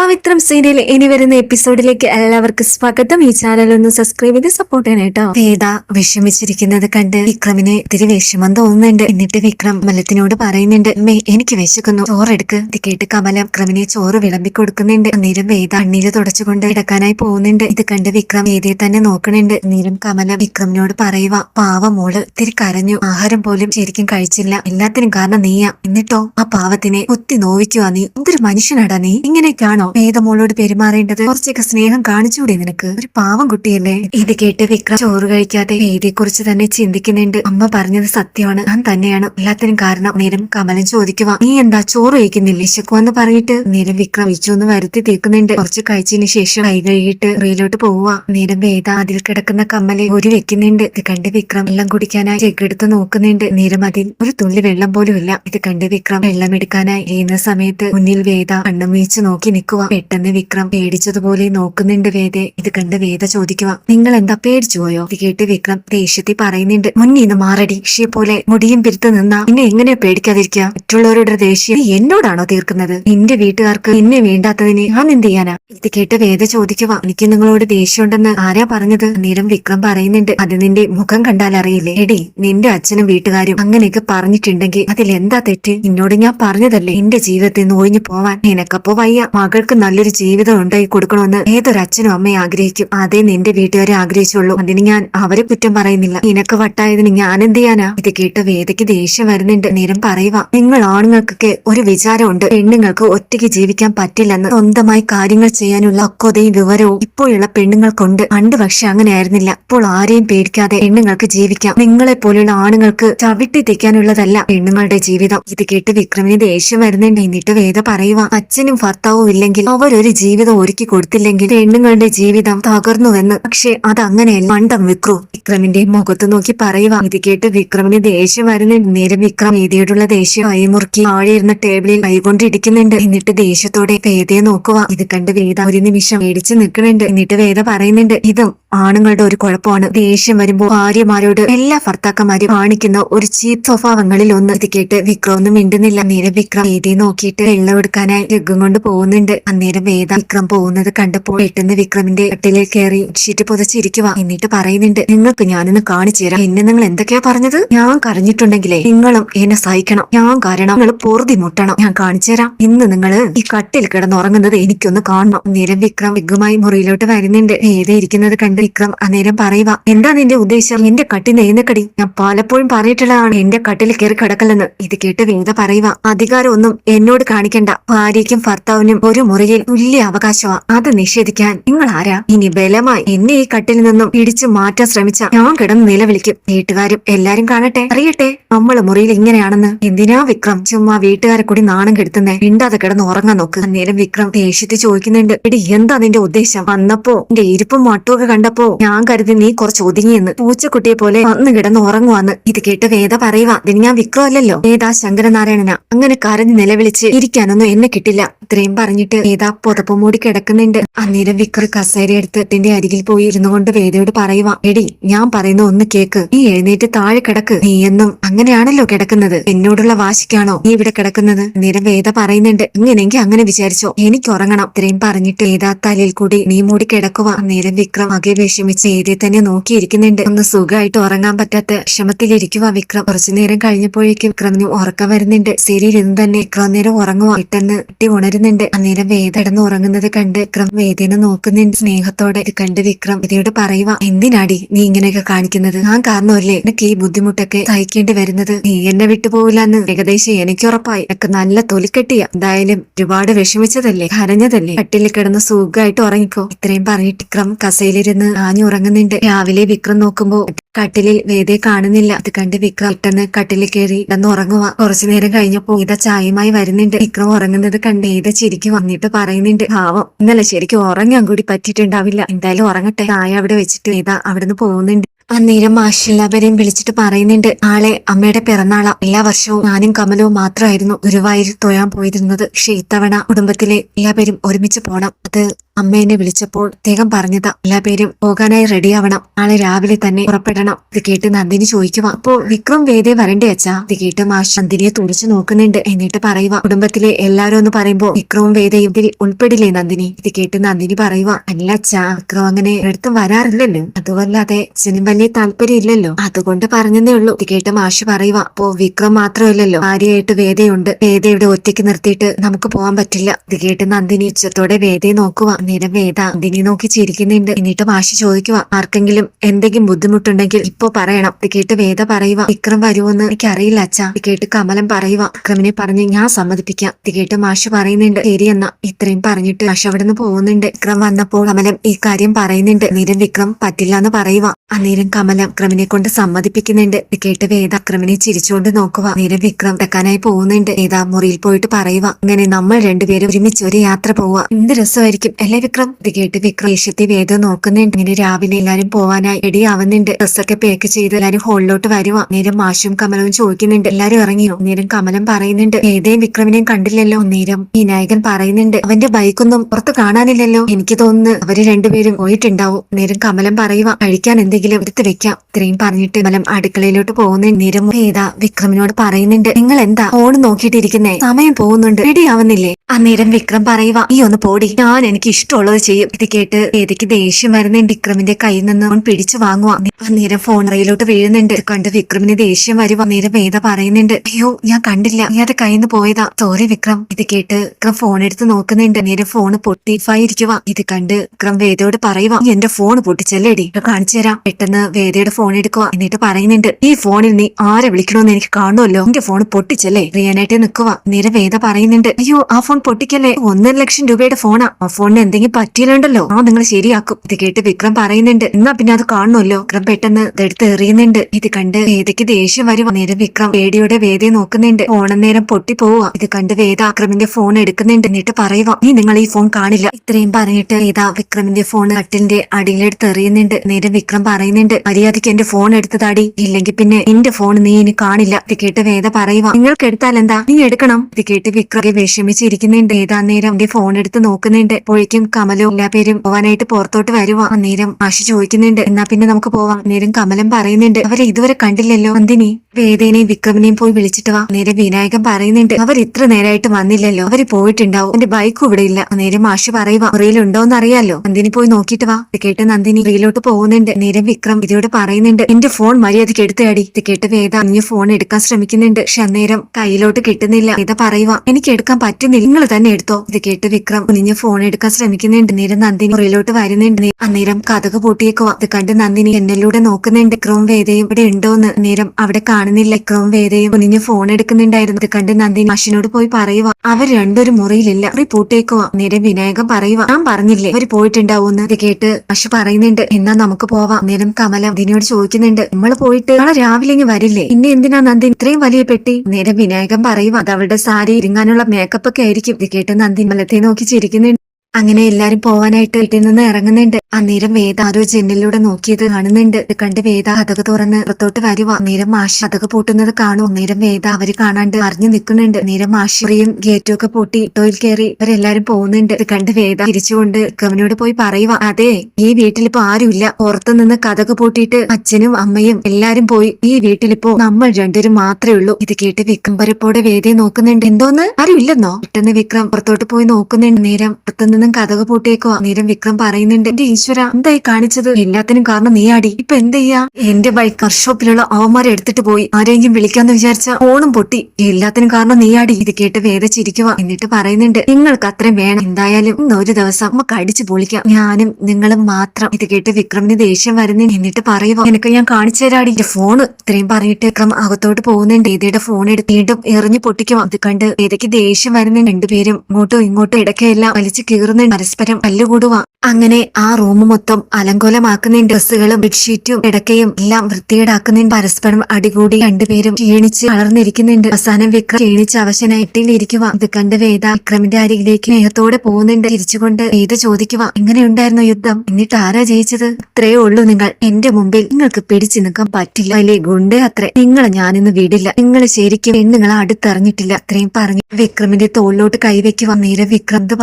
പവിത്രം serial ഇനി വരുന്ന എപ്പിസോഡിലേക്ക് എല്ലാവർക്കും സ്വാഗതം. ഈ ചാനൽ ഒന്ന് സബ്സ്ക്രൈബ് ചെയ്ത് സപ്പോർട്ട് ചെയ്യണേട്ടോ വേദ വിഷമിച്ചിരിക്കുന്നത് കണ്ട് വിക്രമിന് ഇത്തിരി വിഷമം തോന്നുന്നുണ്ട്. എന്നിട്ട് വിക്രം കമലത്തിനോട് പറയുന്നുണ്ട് മേ എനിക്ക് വിശക്കുന്നു. ചോറെടുക്ക്. ഇത് കേട്ട് കമലം വിക്രമിനെ ചോറ് വിളമ്പി കൊടുക്കുന്നുണ്ട്. അന്നേരം വേദ അണ്ണീര് തുടച്ചുകൊണ്ട് കിടക്കാനായി പോകുന്നുണ്ട്. ഇത് കണ്ട് വിക്രം വേദയെ തന്നെ നോക്കണുണ്ട് അന്നേരം കമലം വിക്രമിനോട് പറയുക പാവ മോൾ ഇത്തിരി കരഞ്ഞു. ആഹാരം പോലും ശരിക്കും കഴിച്ചില്ല. എല്ലാത്തിനും കാരണം നീയാ. എന്നിട്ടോ ആ പാവത്തിനെ കുത്തി നോവിക്കുവാ നീ. എന്തൊരു മനുഷ്യനാടാ നീ. ഇങ്ങനെയൊക്കെയാണോ വേദമോളോട് പെരുമാറേണ്ടത് കുറച്ചൊക്കെ സ്നേഹം കാണിച്ചുകൂടെ നിനക്ക്? ഒരു പാവം കുട്ടിയല്ലേ ഇത് കേട്ട് വിക്രം ചോറ് കഴിക്കാതെ വേദിയെ കുറിച്ച് തന്നെ ചിന്തിക്കുന്നുണ്ട്. അമ്മ പറഞ്ഞത് സത്യമാണ്. ഞാൻ തന്നെയാണ് എല്ലാത്തിനും കാരണം. നേരം കമലൻ ചോദിക്കുക നീ എന്താ ചോറ് കഴിക്കുന്നില്ല? എന്ന് പറഞ്ഞിട്ട് നേരം വിക്രം വിച്ചൊന്ന് വരുത്തി തീർക്കുന്നുണ്ട്. കുറച്ച് കഴിച്ചതിന് ശേഷം കൈ കഴുകിയിട്ട് റീലോട്ട് പോവുക നേരം വേദ അതിൽ കിടക്കുന്ന കമ്മലെ ഒരു വെക്കുന്നുണ്ട്. ഇത് കണ്ട് വിക്രം വെള്ളം കുടിക്കാനായി ചെക്കെടുത്ത് നോക്കുന്നുണ്ട്. നേരം അതിൽ ഒരു തുള്ളി വെള്ളം പോലും ഇല്ല ഇത് കണ്ട് വിക്രം വെള്ളം എടുക്കാനായി ചെയ്യുന്ന സമയത്ത് മുന്നിൽ വേദ കണ്ണും വീഴ്ച നോക്കി നിൽക്കുക പെട്ടെന്ന് വിക്രം പേടിച്ചതുപോലെ നോക്കുന്നുണ്ട് വേദയെ ഇത് കണ്ട് വേദ ചോദിക്കുക നിങ്ങൾ എന്താ പേടിച്ചു പോയോ ഇത് കേട്ട് വിക്രം ദേഷ്യത്തിൽ പറയുന്നുണ്ട്. മുന്നീന്ന് മാറടി. ഋഷിയെ പോലെ മുടിയും പിരുത്ത് നിന്നാ. പിന്നെ എങ്ങനെ പേടിക്കാതിരിക്കുക മറ്റുള്ളവരുടെ ദേഷ്യം എന്നോടാണോ തീർക്കുന്നത്? നിന്റെ വീട്ടുകാർക്ക് എന്നെ വേണ്ടാത്തതിന് ഞാൻ എന്ത് ചെയ്യാനാ? ഇത് കേട്ട് വേദ ചോദിക്കുക എനിക്ക് നിങ്ങളോട് ദേഷ്യമുണ്ടെന്ന് ആരാ പറഞ്ഞത്? നേരം വിക്രം പറയുന്നുണ്ട്. അത് നിന്റെ മുഖം കണ്ടാൽ അറിയില്ലേ? എടി നിന്റെ അച്ഛനും വീട്ടുകാരും അങ്ങനെയൊക്കെ പറഞ്ഞിട്ടുണ്ടെങ്കിൽ അതിൽ എന്താ തെറ്റ്? നിന്നോട് ഞാൻ പറഞ്ഞതല്ലേ? എന്റെ ജീവിതത്തിൽ നിന്ന് ഒഴിഞ്ഞു പോവാൻ നിനക്കപ്പോ വയ്യ. മകൾക്ക് നല്ലൊരു ജീവിതം ഉണ്ടായി കൊടുക്കണമെന്ന് ഏതൊരു അച്ഛനും അമ്മയും ആഗ്രഹിക്കും. അതേ നിന്റെ വീട്ടുകാരെ ആഗ്രഹിച്ചുള്ളൂ. അതിന് ഞാൻ അവരെ കുറ്റം പറയുന്നില്ല. നിനക്ക് വട്ടായതിന് ഞാൻ എന്ത് ചെയ്യാനാ? ഇത് കേട്ട് വേദയ്ക്ക് ദേഷ്യം വരുന്നുണ്ട്. നേരം പറയുക. നിങ്ങൾ ആണുങ്ങൾക്കൊക്കെ ഒരു വിചാരമുണ്ട്. പെണ്ണുങ്ങൾക്ക് ഒറ്റയ്ക്ക് ജീവിക്കാൻ പറ്റില്ലെന്ന് സ്വന്തമായി കാര്യങ്ങൾ ചെയ്യാനുള്ള അക്കോതയും വിവരവും ഇപ്പോഴുള്ള പെണ്ണുങ്ങൾക്കുണ്ട്. പണ്ട് പക്ഷെ അങ്ങനെ ആയിരുന്നില്ല ഇപ്പോൾ ആരെയും പേടിക്കാതെ പെണ്ണുങ്ങൾക്ക് ജീവിക്കാം. നിങ്ങളെ പോലെയുള്ള ആണുങ്ങൾക്ക് ചവിട്ടി തെക്കാനുള്ളതല്ല പെണ്ണുങ്ങളുടെ ജീവിതം. ഇത് കേട്ട് വിക്രമിന് ദേഷ്യം വരുന്നുണ്ട്. എന്നിട്ട് വേദ പറയുക അച്ഛനും ഭർത്താവും അവരൊരു ജീവിതം ഒരുക്കി കൊടുത്തില്ലെങ്കിൽ പെണ്ണുങ്ങളുടെ ജീവിതം തകർന്നുവെന്ന്. പക്ഷെ അത് അങ്ങനെയല്ല മണ്ടം വിക്രു വിക്രമിന്റെ മുഖത്ത് നോക്കി പറയുക ഇത് കേട്ട് വിക്രമിന് ദേഷ്യം വരുന്ന. നേരം വിക്രം വേദിയോടുള്ള ദേഷ്യം കൈമുറുക്കി താഴെ ഇരുന്ന ടേബിളിൽ കൈകൊണ്ടിരിക്കുന്നുണ്ട്. എന്നിട്ട് ദേഷ്യത്തോടെ വേദയെ നോക്കുക ഇത് കണ്ട് വേദ ഒരു നിമിഷം മേടിച്ച് നിൽക്കുന്നുണ്ട്. എന്നിട്ട് വേദ പറയുന്നുണ്ട് ഇതും ആണുങ്ങളുടെ ഒരു കുഴപ്പമാണ്. ദേഷ്യം വരുമ്പോൾ ഭാര്യമാരോട് എല്ലാ ഭർത്താക്കന്മാരും കാണിക്കുന്ന ഒരു ചീപ്പ് സ്വഭാവങ്ങളിൽ ഒന്ന് ഇത് കേട്ട് വിക്രം ഒന്നും മിണ്ടുന്നില്ല. നേരെ വിക്രം വേദിയെ നോക്കിയിട്ട് വെള്ളം എടുക്കാനായി രഘു കൊണ്ട് പോകുന്നുണ്ട്. അന്നേരം വേദ വിക്രം പോകുന്നത് കണ്ടപ്പോൾ പെട്ടെന്ന് വിക്രമിന്റെ കട്ടിലിൽ കയറി ഷീറ്റ് പുതച്ചിരിക്കുക എന്നിട്ട് പറയുന്നുണ്ട് നിങ്ങൾക്ക് ഞാനിന്ന് കാണിച്ചു തരാം. എന്നെ നിങ്ങൾ എന്തൊക്കെയാ പറഞ്ഞത്? ഞാൻ കരഞ്ഞിട്ടുണ്ടെങ്കിലേ നിങ്ങളും എന്നെ സഹിക്കണം. ഞാൻ കാരണം നിങ്ങൾ പൊറുതി മുട്ടണം. ഞാൻ കാണിച്ചു തരാം. ഇന്ന് നിങ്ങൾ ഈ കട്ടിൽ കിടന്നുറങ്ങുന്നത് എനിക്കൊന്ന് കാണണം. അന്നേരം വിക്രം വിഗുമായി മുറിയിലോട്ട് വരുന്നുണ്ട്. വേദ ഇരിക്കുന്നത് കണ്ട് വിക്രം അന്നേരം പറയുക എന്താ നിന്റെ ഉദ്ദേശം? എന്റെ കട്ടി നെയ്യുന്നക്കടി ഞാൻ പലപ്പോഴും പറഞ്ഞിട്ടുള്ളതാണ് എന്റെ കട്ടിൽ കയറി കിടക്കലെന്ന് ഇത് കേട്ട് വേദ പറയുക അധികാരം ഒന്നും എന്നോട് കാണിക്കണ്ട. ഭാര്യയ്ക്കും ഭർത്താവിനും ഒരു മുറിയിൽ തുല്യ അവകാശമാ. അത് നിഷേധിക്കാൻ നിങ്ങൾ ആരാ ഇനി ബലമായി എന്നെ ഈ കട്ടിൽ നിന്നും പിടിച്ചു മാറ്റാൻ ശ്രമിച്ച ഞാൻ കിടന്ന് നിലവിളിക്കും. വീട്ടുകാരും എല്ലാരും കാണട്ടെ? അറിയട്ടെ? നമ്മൾ മുറിയിൽ ഇങ്ങനെയാണെന്ന്. എന്തിനാ വിക്രം? ചുമ്മാ വീട്ടുകാരെ കൂടി നാണം കെടുത്തുന്നേ? മിണ്ടാതെ കിടന്ന് ഉറങ്ങാൻ നോക്ക്. അന്നേരം വിക്രം ദേഷ്യത്തിൽ ചോദിക്കുന്നുണ്ട് എടി എന്താ നിന്റെ ഉദ്ദേശം? വന്നപ്പോ എന്റെ ഇരിപ്പും മട്ടുമൊക്കെ കണ്ടപ്പോ ഞാൻ കരുതി നീ കുറച്ച് ഒതുങ്ങിയെന്ന് പൂച്ചക്കുട്ടിയെ പോലെ വന്ന് കിടന്ന് ഉറങ്ങുവാന്ന്. ഇത് കേട്ട് വേദ പറയുക ഇതിന് ഞാൻ വിക്രോ അല്ലല്ലോ. വേദ ശങ്കരനാരായണന അങ്ങനെ കരഞ്ഞ് നിലവിളിച്ച് ഇരിക്കാനൊന്നും എന്നെ കിട്ടില്ല. ഇത്രയും പറഞ്ഞിട്ട് വേദ പുതപ്പ് മൂടി കിടക്കുന്നുണ്ട്. അന്നേരം വിക്ര കസേര എടുത്ത് തിന്റെ അരികിൽ പോയി ഇരുന്നു കൊണ്ട് വേദയോട് പറയുക എടി ഞാൻ പറയുന്ന ഒന്ന് കേക്ക്. നീ എഴുന്നേറ്റ് താഴെ കിടക്ക്. നീ എന്നും അങ്ങനെയാണല്ലോ കിടക്കുന്നത്. എന്നോടുള്ള വാശിക്കാണോ നീ ഇവിടെ കിടക്കുന്നത്? അന്നേരം വേദ പറയുന്നുണ്ട് ഇങ്ങനെങ്കിൽ അങ്ങനെ വിചാരിച്ചോ. എനിക്ക് ഉറങ്ങണം. ഇത്രയും പറഞ്ഞിട്ട് വേദ തലയിൽ കൂടി നീ മൂടി കിടക്കുക അന്നേരം വിക്രം ആകെ വിഷമിച്ച് ഏതേ തന്നെ നോക്കിയിരിക്കുന്നുണ്ട്. ഒന്ന് സുഖമായിട്ട് ഉറങ്ങാൻ പറ്റാത്ത ക്ഷമത്തിലിരിക്കുക വിക്രം. കുറച്ചു നേരം കഴിഞ്ഞപ്പോഴേക്കും വിക്രമിന് ഉറക്കം വരുന്നുണ്ട്. ശരിയിൽ ഇന്ന് തന്നെ വിക്രം നേരം ഉറങ്ങുക പെട്ടെന്ന് കുട്ടി ഉണരുന്നുണ്ട്. അന്നേരം വേദ കിടന്ന് ഉറങ്ങുന്നത് കണ്ട് വിക്രം വേദന നോക്കുന്നുണ്ട്. സ്നേഹത്തോടെ കണ്ട് വിക്രം വേദിയോട് പറയുക എന്തിനാടി നീ ഇങ്ങനെയൊക്കെ കാണിക്കുന്നത്? ഞാൻ കാരണമല്ലേ എനിക്ക് ഈ ബുദ്ധിമുട്ടൊക്കെ സഹിക്കേണ്ടി വരുന്നത്? നീ എന്നെ വിട്ടുപോകില്ല എന്ന് ഏകദേശം എനിക്ക് ഉറപ്പായി. എനിക്ക് നല്ല തൊലിക്കെട്ടിയ. എന്തായാലും ഒരുപാട് വിഷമിച്ചതല്ലേ? കരഞ്ഞതല്ലേ? കട്ടിലിൽ കിടന്ന് സുഖമായിട്ട് ഉറങ്ങിക്കോ. ഇത്രയും പറഞ്ഞിട്ട് വിക്രം കസയിലിരുന്ന് ആഞ്ഞു ഉറങ്ങുന്നുണ്ട് രാവിലെ വിക്രം നോക്കുമ്പോ കട്ടിലിൽ വേദേ കാണുന്നില്ല. അത് കണ്ട് വിക്രം പെട്ടെന്ന് കട്ടിലിൽ കയറി ഇടന്ന് ഉറങ്ങുക കുറച്ചു നേരം കഴിഞ്ഞപ്പോ ഇത ചായയുമായി വരുന്നുണ്ട്. വിക്രം ഉറങ്ങുന്നത് കണ്ട് ഏത ചിരിക്ക് വന്നിട്ട് പറയുന്നുണ്ട്. ഭാവം ഇന്നലെ ശരിക്കും ഉറങ്ങാൻ കൂടി പറ്റിയിട്ടുണ്ടാവില്ല. എന്തായാലും ഉറങ്ങട്ടെ. ചായ അവിടെ വെച്ചിട്ട് ഏതാ അവിടുന്ന് പോകുന്നുണ്ട്. അന്നേരം മാഷില്ലാവരെയും വിളിച്ചിട്ട് പറയുന്നുണ്ട്. ആളെ അമ്മയുടെ പിറന്നാളാ. എല്ലാ വർഷവും ഞാനും കമലവും മാത്രമായിരുന്നു ഗുരുവായൂർ തൊഴാൻ പോയിരുന്നത്. പക്ഷെ ഇത്തവണ കുടുംബത്തിലെ എല്ലാവരും ഒരുമിച്ച് പോണം. അത് അമ്മ എന്നെ വിളിച്ചപ്പോൾ അദ്ദേഹം പറഞ്ഞതാ എല്ലാ പേരും പോകാനായി റെഡിയാവണം നാളെ രാവിലെ തന്നെ പുറപ്പെടണം. ഇത് കേട്ട് നന്ദിനി ചോദിക്കുക അപ്പോൾ വിക്രം വേദേ വരണ്ടേ അച്ഛാ? ഇത് കേട്ട് മാഷ് നന്ദിനിയെ തുറച്ചു നോക്കുന്നുണ്ട്. എന്നിട്ട് പറയുക കുടുംബത്തിലെ എല്ലാരും എന്ന് പറയുമ്പോ വിക്രവും വേദയും ഇതിൽ ഉൾപ്പെടില്ലേ നന്ദിനി? ഇത് കേട്ട് നന്ദിനി പറയുക അല്ല അച്ഛാ വിക്രം അങ്ങനെ എടുത്തും വരാറില്ലല്ലോ. അതുവല്ലാതെ അച്ഛനും വലിയ താല്പര്യം ഇല്ലല്ലോ അതുകൊണ്ട് പറഞ്ഞതേ ഉള്ളൂ. ഇത് കേട്ട് മാഷ് പറയുക അപ്പോ വിക്രം മാത്രമല്ലല്ലോ ഭാര്യയായിട്ട് വേദയുണ്ട്. വേദയുടെ ഒറ്റയ്ക്ക് നിർത്തിയിട്ട് നമുക്ക് പോകാൻ പറ്റില്ല. ഇത് കേട്ട് നന്ദിനി ഉച്ചത്തോടെ വേദയെ നോക്കുക നേരം വേദ നന്ദിനി നോക്കി ചിരിക്കുന്നുണ്ട്. എന്നിട്ട് വാശി ചോദിക്കുക ആർക്കെങ്കിലും എന്തെങ്കിലും ബുദ്ധിമുട്ടുണ്ടെങ്കിൽ ഇപ്പൊ പറയണം. ഇത് കേട്ട് വേദ പറയുക വിക്രം വരുമെന്ന് എനിക്ക് അറിയില്ല അച്ഛാ. ഇത് കേട്ട് കമലം പറയുക വിക്രമിനെ പറഞ്ഞ് ഞാൻ സമ്മതിപ്പിക്കാം. ഇത് കേട്ട് മാഷ് പറയുന്നുണ്ട് ശരിയെന്ന ഇത്രയും പറഞ്ഞിട്ട് മാഷ് അവിടെ നിന്ന് പോകുന്നുണ്ട്. വിക്രം വന്നപ്പോൾ കമലം ഈ കാര്യം പറയുന്നുണ്ട്. നേരം വിക്രം പറ്റില്ല എന്ന് പറയുക അന്നേരം കമലം വിക്രമിനെ കൊണ്ട് സമ്മതിപ്പിക്കുന്നുണ്ട്. ഇത് കേട്ട് വേദ വിക്രമിനെ ചിരിച്ചുകൊണ്ട് നോക്കുക നേരം വിക്രം തെക്കാനായി പോകുന്നുണ്ട്. വേദ മുറിയിൽ പോയിട്ട് പറയുക അങ്ങനെ നമ്മൾ രണ്ടുപേരും ഒരുമിച്ച് ഒരു യാത്ര പോവുക എന്ത് രസമായിരിക്കും. അല്ലേ വിക്രം ഇത് കേട്ട് വിക്രം യേശത്തെ വേദ നോക്കുന്നുണ്ട്. ഇങ്ങനെ രാവിലെ എല്ലാരും പോവാനായി റെഡിയാവുന്നുണ്ട്. ഡ്രസ്സൊക്കെ പാക്ക് ചെയ്ത് എല്ലാരും ഹോളിലോട്ട് വരുവ. നേരം മാഷും കമലവും ചോദിക്കുന്നുണ്ട്. എല്ലാരും ഇറങ്ങിയോ? നേരം കമലം പറയുന്നുണ്ട്. വേദയും വിക്രമിനെയും കണ്ടില്ലല്ലോ. നേരം വിനായകൻ പറയുന്നുണ്ട്. അവന്റെ ബൈക്കൊന്നും പുറത്ത് കാണാനില്ലല്ലോ. എനിക്ക് തോന്നുന്നു അവർ രണ്ടുപേരും പോയിട്ടുണ്ടാവും. നേരം കമലം പറയുക കഴിക്കാൻ എന്തെങ്കിലും എടുത്ത് വെക്കാം. ഇത്രയും പറഞ്ഞിട്ട് കമലം അടുക്കളയിലോട്ട് പോകുന്ന. നേരം വേദ വിക്രമിനോട് പറയുന്നുണ്ട്. നിങ്ങൾ എന്താ ഫോൺ നോക്കിയിട്ടിരിക്കുന്നേ? സമയം പോകുന്നുണ്ട്. റെഡി ആവുന്നില്ലേ അന്നേരം വിക്രം പറയുക ഈ ഒന്ന് പോടി. ഞാൻ എനിക്ക് ഇഷ്ടമുള്ളത് ചെയ്യും. ഇത് കേട്ട് ഏതൊക്കെ ദേഷ്യം വരുന്നുണ്ട് വിക്രമിന്റെ കയ്യിൽ നിന്ന് അവൻ പിടിച്ചു വാങ്ങുക അന്നേരം ഫോൺ റയിലോട്ട് വീഴുന്നുണ്ട്. കണ്ട് വിക്രമിന് ദേഷ്യം വരുവാ. അന്നേരം വേദ പറയുന്നുണ്ട് അയ്യോ ഞാൻ കണ്ടില്ല. നീ അത് കയ്യിൽ നിന്ന് പോയതാ. സോറി വിക്രം. ഇത് കേട്ട് വിക്രം ഫോൺ എടുത്ത് നോക്കുന്നുണ്ട്. നേരെ ഫോൺ പൊട്ടിഫായിരിക്കുക ഇത് കണ്ട് വിക്രം വേദയോട് പറയുക "നീ എന്റെ ഫോൺ പൊട്ടിച്ചല്ലേടി. കാണിച്ചു തരാം. പെട്ടെന്ന് വേദയുടെ ഫോൺ എടുക്കുക എന്നിട്ട് പറയുന്നുണ്ട് ഈ ഫോണിൽ നീ ആരെ വിളിക്കണോന്ന് എനിക്ക് കാണുമല്ലോ. എന്റെ ഫോൺ പൊട്ടിച്ചല്ലേ? റിയാനായിട്ട് നിൽക്കുക നേരെ വേദ പറയുന്നുണ്ട് അയ്യോ ആ ഫോൺ പൊട്ടിക്കല്ലേ? ഒന്നര ലക്ഷം രൂപയുടെ ഫോണാ ആ ഫോണിന് എന്തെങ്കിലും പറ്റിയില്ലുണ്ടല്ലോ ആ നിങ്ങൾ ശരിയാക്കും. ഇത് കേട്ട് വിക്രം പറയുന്നുണ്ട്. എന്നാ പിന്നെ അത് കാണുമല്ലോ? വിക്രം പെട്ടെന്ന് ഇതെടുത്ത് എറിയുന്നുണ്ട്. ഇത് കണ്ട് വേദയ്ക്ക് ദേഷ്യം വരും നേരം വിക്രം വേദിയുടെ വേദയെ നോക്കുന്നുണ്ട്. നേരം പൊട്ടി പോവുക ഇത് കണ്ട് വേദ അക്രമിന്റെ ഫോൺ എടുക്കുന്നുണ്ട്. എന്നിട്ട് പറയുക നീ നിങ്ങൾ ഈ ഫോൺ കാണില്ല. ഇത്രയും പറഞ്ഞിട്ട് വേദ വിക്രമിന്റെ ഫോൺ കട്ടിലിന്റെ അടിയിലെടുത്ത് എറിയുന്നുണ്ട്. നേരം വിക്രം പറയുന്നുണ്ട് മര്യാദയ്ക്ക് എന്റെ ഫോൺ എടുത്തതാടി. ഇല്ലെങ്കിൽ പിന്നെ എന്റെ ഫോൺ നീ ഇനി കാണില്ല. ഇത് കേട്ട് വേദ പറയുക നിങ്ങൾക്ക് എടുത്താൽ എന്താ? നീ എടുക്കണം. ഇത് കേട്ട് വിക്രം വിഷമിച്ചിരിക്കുന്നുണ്ട്. ഏതാ നേരം എന്റെ ഫോൺ എടുത്ത് നോക്കുന്നുണ്ട്. അപ്പോഴേക്കും കമലും എല്ലാ പേരും പോവാനായിട്ട് പുറത്തോട്ട് വരുവാ. അന്നേരം ആശി ചോദിക്കുന്നുണ്ട്. എന്നാ പിന്നെ നമുക്ക് പോവാം. അന്നേരം കമലം പറയുന്നുണ്ട്. അവരെ ഇതുവരെ കണ്ടില്ലല്ലോ നന്ദിനി വേദേനെയും വിക്രമിനെയും പോയി വിളിച്ചിട്ട് വാ. നേരെ വിനായകൻ പറയുന്നുണ്ട്. അവർ ഇത്ര നേരമായിട്ട് വന്നില്ലല്ലോ. അവർ പോയിട്ടുണ്ടാവും. എന്റെ ബൈക്ക് ഇവിടെ ഇല്ല. നേരം ആശ പറയുക മുറിയിലുണ്ടോന്ന് അറിയാലോ നന്ദിനി പോയി നോക്കിയിട്ട് വാ. ഇത് കേട്ട് നന്ദിനി മുറിയിലോട്ട് പോകുന്നുണ്ട്. നേരം വിക്രം ഇതിയോട് പറയുന്നുണ്ട് എന്റെ ഫോൺ മര്യാദയ്ക്ക് എടുത്തയാടി ഇത് കേട്ട് വേദ അഞ്ഞ് ഫോൺ എടുക്കാൻ ശ്രമിക്കുന്നുണ്ട്. പക്ഷെ അന്നേരം കയ്യിലോട്ട് കിട്ടുന്നില്ല. വേദ പറയുക എനിക്ക് എടുക്കാൻ പറ്റുന്നില്ല. നിങ്ങൾ തന്നെ എടുത്തോ. ഇത് കേട്ട് വിക്രം കുനിഞ്ഞ് ഫോൺ എടുക്കാൻ ശ്രമിക്കുന്നുണ്ട്. നേരം നന്ദിനി മുറിയിലോട്ട് വരുന്നുണ്ട്. അന്നേരം കഥക പൂട്ടിയേക്കോ. അത് കണ്ട് നന്ദിനി എന്നിലൂടെ നോക്കുന്നുണ്ട്. ക്രോം വേദയും ഇവിടെ ഉണ്ടോന്ന്. നേരം അവിടെ കാണുന്നില്ല. ക്രോം വേദയും കുനിഞ്ഞ് ഫോൺ എടുക്കുന്നുണ്ടായിരുന്നു. അത് കണ്ട് നന്ദിനി മഷിനോട് പോയി പറയുക അവർ രണ്ടൊരു മുറിയിലില്ല. മുറി പൂട്ടിയേക്കുവാ നേരം വിനായകൻ പറയുക ഞാൻ പറഞ്ഞില്ലേ അവർ പോയിട്ടുണ്ടാവൂന്ന്? ഇത് കേട്ട് മഷി പറയുന്നുണ്ട് എന്നാ നമുക്ക് പോവാം. നേരം കമല നന്ദിനിയോട് ചോദിക്കുന്നുണ്ട് നമ്മൾ പോയിട്ട് നാളെ രാവിലെ ഇനി വരില്ലേ? പിന്നെ എന്തിനാ നന്ദിനി ഇത്രയും വലിയ പെട്ടി? നേരം വിനായകൻ പറയുക അത് അവളുടെ സാരി ഇരിങ്ങാനുള്ള മേക്കപ്പ് ഒക്കെ ആയിരിക്കും. ഇത് കേട്ട് നന്ദി മലത്തെ നോക്കി ചിരിക്കുന്നുണ്ട്. അങ്ങനെ എല്ലാരും പോവാനായിട്ട് വീട്ടിൽ നിന്ന് ഇറങ്ങുന്നുണ്ട്. അന്നേരം വേദ ആരോ ജനലിലൂടെ നോക്കിയത് കാണുന്നുണ്ട്. കണ്ട് വേദ കഥക തുറന്ന് പുറത്തോട്ട് വരുവാ. അന്നേരം മാഷ് കഥക പൂട്ടുന്നത് കാണും. അന്നേരം വേദ അവർ കാണാണ്ട് അറിഞ്ഞു നിൽക്കുന്നുണ്ട്. അന്നേരം മാഷിയും ഗേറ്റും ഒക്കെ പൂട്ടി ടോയിൽ കയറി ഇവരെല്ലാരും പോകുന്നുണ്ട്. കണ്ട് വേദ തിരിച്ചുകൊണ്ട് കവനോട് പോയി പറയുക അതെ ഈ വീട്ടിലിപ്പോ ആരുമില്ല. പുറത്തു നിന്ന് കഥക പൂട്ടിയിട്ട് അച്ഛനും അമ്മയും എല്ലാരും പോയി. ഈ വീട്ടിലിപ്പോ നമ്മൾ രണ്ടുപേരും മാത്രമേ ഉള്ളൂ. ഇത് കേട്ട് വിക്രം പരപ്പോടെ വേദയെ നോക്കുന്നുണ്ട്. എന്തോന്ന്? ആരുമില്ലെന്നോ? പെട്ടെന്ന് വിക്രം പുറത്തോട്ട് പോയി നോക്കുന്നുണ്ട്. നേരം പുറത്തു നിന്നും കഥക പൂട്ടിയേക്കോ? നേരം വിക്രം പറയുന്നുണ്ട് എന്റെ ഈശ്വര എന്തായി കാണിച്ചത്? എല്ലാത്തിനും കാരണം നീ ആടി ഇപ്പൊ എന്ത് ചെയ്യാ? എന്റെ ബൈക്ക് വർക്ക്ഷോപ്പിലുള്ള അവന്മാരെ എടുത്തിട്ട് പോയി. ആരെങ്കിലും വിളിക്കാന്ന് വിചാരിച്ച ഫോണും പൊട്ടി. എല്ലാത്തിനും കാരണം നീ ആടി ഇത് കേട്ട് വേദ ചിരിക്കുക എന്നിട്ട് പറയുന്നുണ്ട് നിങ്ങൾക്ക് അത്രയും വേണം. എന്തായാലും ഇന്ന് ഒരു ദിവസം നമുക്ക് അടിച്ചു പൊളിക്കാം. ഞാനും നിങ്ങളും മാത്രം. ഇത് കേട്ട് വിക്രമിന് ദേഷ്യം വരുന്നു എന്നിട്ട് പറയുക എനിക്ക് ഞാൻ കാണിച്ചു തരാടി. ഫോണ് ഇത്രയും പറഞ്ഞിട്ട് വിക്രം അകത്തോട്ട് പോകുന്നുണ്ട്. വേദയുടെ ഫോൺ എടുത്ത് വീണ്ടും എറിഞ്ഞു പൊട്ടിക്കുക അത് കണ്ട് വേദയ്ക്ക് ദേഷ്യം വരുന്ന രണ്ടുപേരും ഇങ്ങോട്ടും ഇങ്ങോട്ടും ഇടയ്ക്കെല്ലാം വലിച്ചു കീറുന്നുണ്ട് പരസ്പരം കല്ലുകൂടുക അങ്ങനെ ആ റൂം മൊത്തം അലങ്കോലമാക്കുന്നുണ്ട് ഡ്രസ്സുകളും ബെഡ്ഷീറ്റും ഇടക്കയും എല്ലാം വൃത്തികേടാക്കുന്നുണ്ട് പരസ്പരം അടികൂടി രണ്ടുപേരും ക്ഷീണിച്ച് വളർന്നിരിക്കുന്നുണ്ട് അവസാനം വിക്രം ക്ഷീണിച്ച് അവശനായിട്ടിരിക്കുക ഇത് കണ്ട് വേദ വിക്രമിന്റെ അരികിലേക്ക് സ്നേഹത്തോടെ പോകുന്നുണ്ട്. തിരിച്ചുകൊണ്ട് വേദ ചോദിക്കുക എങ്ങനെയുണ്ടായിരുന്നു യുദ്ധം? എന്നിട്ട് ആരാ ജയിച്ചത്? ഇത്രയേ ഉള്ളൂ നിങ്ങൾ. എന്റെ മുമ്പിൽ നിങ്ങൾക്ക് പിടിച്ചു നിൽക്കാൻ പറ്റില്ല. വലിയ ഗുണ്ടേ അത്രേ. നിങ്ങളെ ഞാനിന്ന് വിടില്ല. നിങ്ങൾ ശരിക്കും പെണ്ണുങ്ങളെ അടുത്തറിഞ്ഞിട്ടില്ല. അത്രയും പറഞ്ഞു വിക്രമിന്റെ തോളിലോട്ട് കൈവയ്ക്കുക നേരെ വിക്രം എന്ത്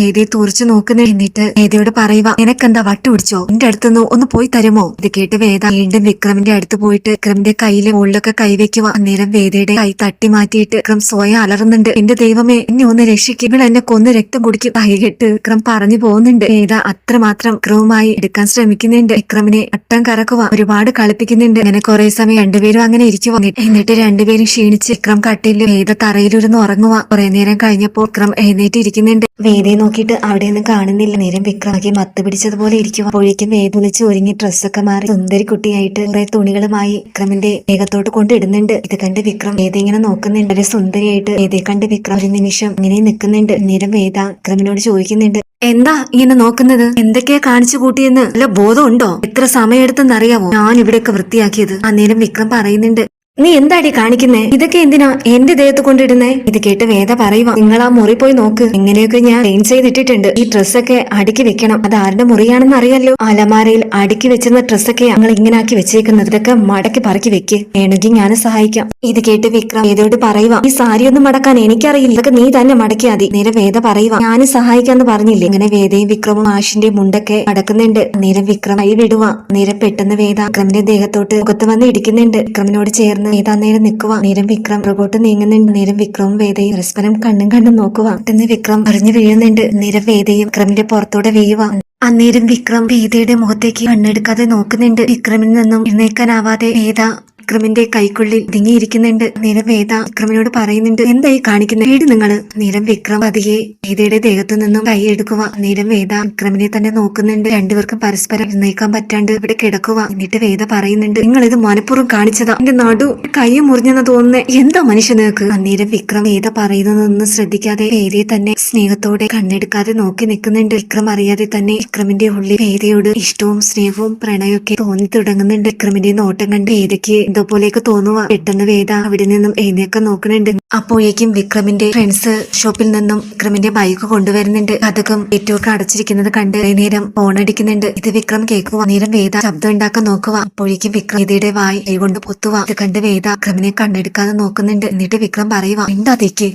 വേദയെ തുറച്ചു നോക്കുന്ന എന്നിട്ട് വേദയോട് പറയുക നിനക്കെന്താ വട്ടു പിടിച്ചോ? എന്റെ അടുത്തുനിന്ന് ഒന്ന് പോയി തരുമോ? ഇത് കേട്ട് വേദ വീണ്ടും വിക്രമിന്റെ അടുത്ത് പോയിട്ട് വിക്രമിന്റെ കയ്യിലെ മുകളിലൊക്കെ കൈവയ്ക്കുക അന്നേരം വേദയുടെ കൈ തട്ടി മാറ്റിയിട്ട് വിക്രം സ്വയം അലറുന്നുണ്ട്. എന്റെ ദൈവമേ എന്നെ ഒന്ന് രക്ഷിക്കും. എന്നെ കൊന്ന് രക്തം കുടിക്കും. കൈകെട്ട് വിക്രം പറഞ്ഞു പോകുന്നുണ്ട്. വേദ അത്രമാത്രം വിക്രവുമായി എടുക്കാൻ ശ്രമിക്കുന്നുണ്ട്. വിക്രമിനെ അട്ടം കറക്കുക ഒരുപാട് കളിപ്പിക്കുന്നുണ്ട്. അങ്ങനെ കുറെ സമയം രണ്ടുപേരും അങ്ങനെ ഇരിക്കുക എന്നിട്ട് രണ്ടുപേരും ക്ഷീണിച്ച് വിക്രം കട്ടിൽ വേദ തറയിലിരുന്ന് ഉറങ്ങുക. കുറെ നേരം കഴിഞ്ഞപ്പോൾ വിക്രം എഴുന്നേറ്റ് ഇരിക്കുന്നുണ്ട് വേദയെ നോക്കിയിട്ട് അവിടെ ഒന്നും കാണുന്നില്ല. നേരം വിക്രമാക്കി മത്ത് പിടിച്ചതുപോലെ ഇരിക്കും അപ്പോഴേക്കും വേദനിച്ച് ഒരുങ്ങി ഡ്രസ്സൊക്കെ മാറി സുന്ദരി കുട്ടിയായിട്ട് കുറെ തുണികളുമായി വിക്രമിന്റെ വേഗത്തോട്ട് കൊണ്ടിടുന്നുണ്ട്. ഇത് കണ്ട് വിക്രം വേദ ഇങ്ങനെ നോക്കുന്നുണ്ട്. വളരെ സുന്ദരിയായിട്ട് വേദയെ കണ്ട് വിക്രം ഒരു നിമിഷം ഇങ്ങനെ നിൽക്കുന്നുണ്ട്. നേരം വേദ വിക്രമിനോട് ചോദിക്കുന്നുണ്ട് എന്താ ഇങ്ങനെ നോക്കുന്നത്? എന്തൊക്കെയാ കാണിച്ചു കൂട്ടിയെന്ന്? വല്ല ബോധമുണ്ടോ എത്ര സമയമെടുത്തെന്നറിയാവോ? ഞാൻ ഇവിടെയൊക്കെ വൃത്തിയാക്കിയത് അന്നേരം വിക്രം പറയുന്നുണ്ട് നീ എന്താടി കാണിക്കുന്നേ? ഇതൊക്കെ എന്തിനാ എന്റെ ദേഹത്ത് കൊണ്ടിടുന്നേ? ഇത് കേട്ട് വേദ പറയുക നിങ്ങൾ ആ മുറി പോയി നോക്ക്. എങ്ങനെയൊക്കെ ഞാൻ ക്ലീൻ ചെയ്തിട്ടിട്ടുണ്ട്. ഈ ഡ്രസ്സൊക്കെ അടുക്കി വെക്കണം. അത് ആരുടെ മുറിയാണെന്ന് അറിയാലോ. അലമാരയിൽ അടുക്കി വെച്ചിരുന്ന ഡ്രസ്സൊക്കെ ഞങ്ങൾ ഇങ്ങനെ ആക്കി വെച്ചേക്കുന്നത്. ഇതൊക്കെ മടക്കി പറക്കി വെക്ക്. വേണമെങ്കിൽ ഞാൻ സഹായിക്കാം. ഇത് കേട്ട് വിക്രം വേദയോട് പറയുക ഈ സാരി ഒന്നും മടക്കാൻ എനിക്കറിയില്ല. ഇതൊക്കെ നീ തന്നെ മടക്കിയാ മതി. നേരെ വേദ പറയുക ഞാൻ സഹായിക്കാന്ന് പറഞ്ഞില്ലേ? ഇങ്ങനെ വേദയും വിക്രമും ആഷിന്റെ മുണ്ടൊക്കെ അടക്കുന്നുണ്ട്. നേരെ വിക്രം കൈ വിടുക നേരെ പെട്ടെന്ന് വേദ വിക്രമിന്റെ ദേഹത്തോട്ട് മുഖത്ത് വന്ന് ഇടിക്കുന്നുണ്ട്. വിക്രമിനോട് ചേർന്ന് വേദ നേരം നിൽക്കുക നേരം വിക്രം പുറകോട്ട് നീങ്ങുന്നുണ്ട്. നേരം വിക്രവും വേദയും പരസ്പരം കണ്ണും കണ്ടും നോക്കുക പെട്ടെന്ന് വിക്രം അറിഞ്ഞു വീഴുന്നുണ്ട്. നേരം വേദയും വിക്രമിന്റെ പുറത്തൂടെ വീഴുക അന്നേരം വിക്രം വേദയുടെ മുഖത്തേക്ക് കണ്ണെടുക്കാതെ നോക്കുന്നുണ്ട്. വിക്രമിൽ നിന്നും എഴുന്നേക്കാനാവാതെ വേദ വിക്രമിന്റെ കൈക്കുള്ളിൽ ഒതുങ്ങിയിരിക്കുന്നുണ്ട് നിരം വേദ വിക്രമിനോട് പറയുന്നുണ്ട് എന്തായി കാണിക്കുന്ന? വീട് നിങ്ങൾ. നിരം വിക്രം പതിയെ വേദയുടെ ദേഹത്തു നിന്നും കൈയെടുക്കുക നേരം വേദ വിക്രമിനെ തന്നെ നോക്കുന്നുണ്ട്. രണ്ടുപേർക്കും പരസ്പരം എഴുന്നേക്കാൻ പറ്റാണ്ട് ഇവിടെ കിടക്കുക. എന്നിട്ട് വേദ പറയുന്നുണ്ട് നിങ്ങൾ ഇത് മനഃപൂർവം കാണിച്ചതാ. എന്റെ നടു കൈ മുറിഞ്ഞെന്ന് തോന്നുന്നേ. എന്താ മനുഷ്യ നിനക്ക്? അന്നേരം വിക്രം വേദ പറയുന്നതൊന്നും ശ്രദ്ധിക്കാതെ വേദയെ തന്നെ സ്നേഹത്തോടെ കണ്ണെടുക്കാതെ നോക്കി നിൽക്കുന്നുണ്ട്. വിക്രം അറിയാതെ തന്നെ വിക്രമിന്റെ ഉള്ളിൽ വേദയോട് ഇഷ്ടവും സ്നേഹവും പ്രണയമൊക്കെ തോന്നി തുടങ്ങുന്നുണ്ട്. വിക്രമിന്റെ നോട്ടം കണ്ട് വേദയ്ക്ക് എന്തോ പോലെയൊക്കെ തോന്നുക പെട്ടെന്ന് വേദ അവിടെ നിന്നും എഴുന്നേക്കാൻ നോക്കുന്നുണ്ട്. അപ്പോഴേക്കും വിക്രമിന്റെ ഫ്രണ്ട്സ് ഷോപ്പിൽ നിന്നും വിക്രമിന്റെ ബൈക്ക് കൊണ്ടുവരുന്നുണ്ട്. കഥകം ഏറ്റവും അടച്ചിരിക്കുന്നത് കണ്ട് നേരം ഓണടിക്കുന്നുണ്ട് ഇത് വിക്രം കേൾക്കുക നേരം വേദ ശബ്ദം ഉണ്ടാക്കാൻ നോക്കുക അപ്പോഴേക്കും വിക്രം വേദയുടെ വായി കൈകൊണ്ട് പൊത്തുക ഇത് കണ്ട് വേദ വിക്രമിനെ കണ്ണെടുക്കാതെ നോക്കുന്നുണ്ട്. എന്നിട്ട് വിക്രം പറയുക എന്താ തെക്ക്